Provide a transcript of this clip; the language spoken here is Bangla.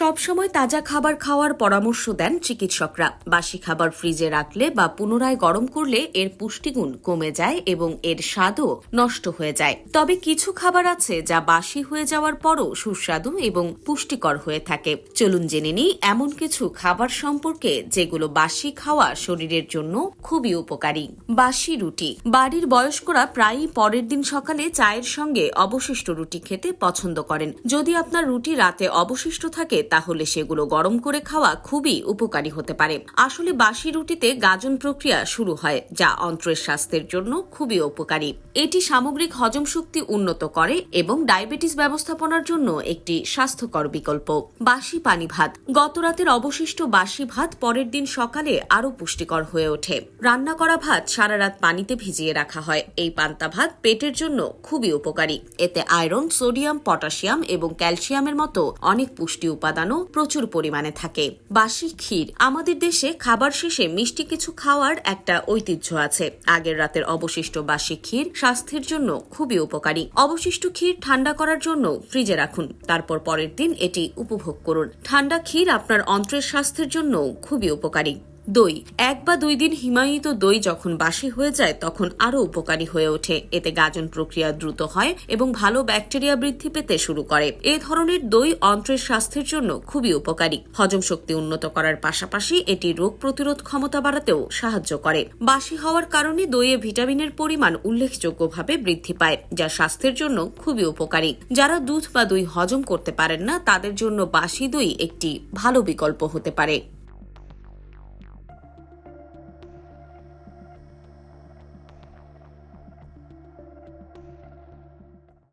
সবসময় তাজা খাবার খাওয়ার পরামর্শ দেন চিকিৎসকরা। বাসি খাবার ফ্রিজে রাখলে বা পুনরায় গরম করলে এর পুষ্টিগুণ কমে যায় এবং এর স্বাদও নষ্ট হয়ে যায়। তবে কিছু খাবার আছে যা বাসি হয়ে যাওয়ার পরও সুস্বাদু এবং পুষ্টিকর হয়ে থাকে। চলুন জেনে নিই এমন কিছু খাবার সম্পর্কে যেগুলো বাসি খাওয়া শরীরের জন্য খুবই উপকারী। বাসি রুটি। বাড়ির বয়স্করা প্রায়ই পরের দিন সকালে চায়ের সঙ্গে অবশিষ্ট রুটি খেতে পছন্দ করেন। যদি আপনার রুটি রাতে অবশিষ্ট থাকে তাহলে সেগুলো গরম করে খাওয়া খুবই উপকারী হতে পারে। আসলে বাসি রুটিতে গাজন প্রক্রিয়া শুরু হয়, যা অন্ত্রের স্বাস্থ্যের জন্য খুবই উপকারী। এটি সামগ্রিক হজম শক্তি উন্নত করে এবং ডায়াবেটিস ব্যবস্থাপনার জন্য একটি স্বাস্থ্যকর বিকল্প। বাসি পানি ভাত। গত রাতের অবশিষ্ট বাসি ভাত পরের দিন সকালে আরও পুষ্টিকর হয়ে ওঠে। রান্না করা ভাত সারা রাত পানিতে ভিজিয়ে রাখা হয়। এই পান্তা ভাত পেটের জন্য খুবই উপকারী। এতে আয়রন, সোডিয়াম, পটাশিয়াম এবং ক্যালসিয়ামের মতো অনেক পুষ্টি উপাদানও প্রচুর পরিমাণে থাকে। বাসি ক্ষীর। আমাদের দেশে খাবার শেষে মিষ্টি কিছু খাওয়ার একটা ঐতিহ্য আছে। আগের রাতের অবশিষ্ট বাসি ক্ষীর স্বাস্থ্যের জন্য খুবই উপকারী। অবশিষ্ট ক্ষীর ঠান্ডা করার জন্য ফ্রিজে রাখুন। তারপর পরের দিন এটি উপভোগ করুন। ঠান্ডা ক্ষীর আপনার অন্ত্রের স্বাস্থ্যের জন্য খুবই উপকারী। দই। এক বা দুই দিন হিমায়িত দই যখন বাসি হয়ে যায়, তখন আরও উপকারী হয়ে ওঠে। এতে গাজন প্রক্রিয়া দ্রুত হয় এবং ভালো ব্যাকটেরিয়া বৃদ্ধি পেতে শুরু করে। এ ধরনের দই অন্ত্রের স্বাস্থ্যের জন্য খুবই উপকারী। হজম শক্তি উন্নত করার পাশাপাশি এটি রোগ প্রতিরোধ ক্ষমতা বাড়াতেও সাহায্য করে। বাসি হওয়ার কারণে দইয়ে ভিটামিনের পরিমাণ উল্লেখযোগ্যভাবে বৃদ্ধি পায়, যা স্বাস্থ্যের জন্য খুবই উপকারী। যারা দুধ বা দই হজম করতে পারেন না, তাদের জন্য বাসি দই একটি ভালো বিকল্প হতে পারে।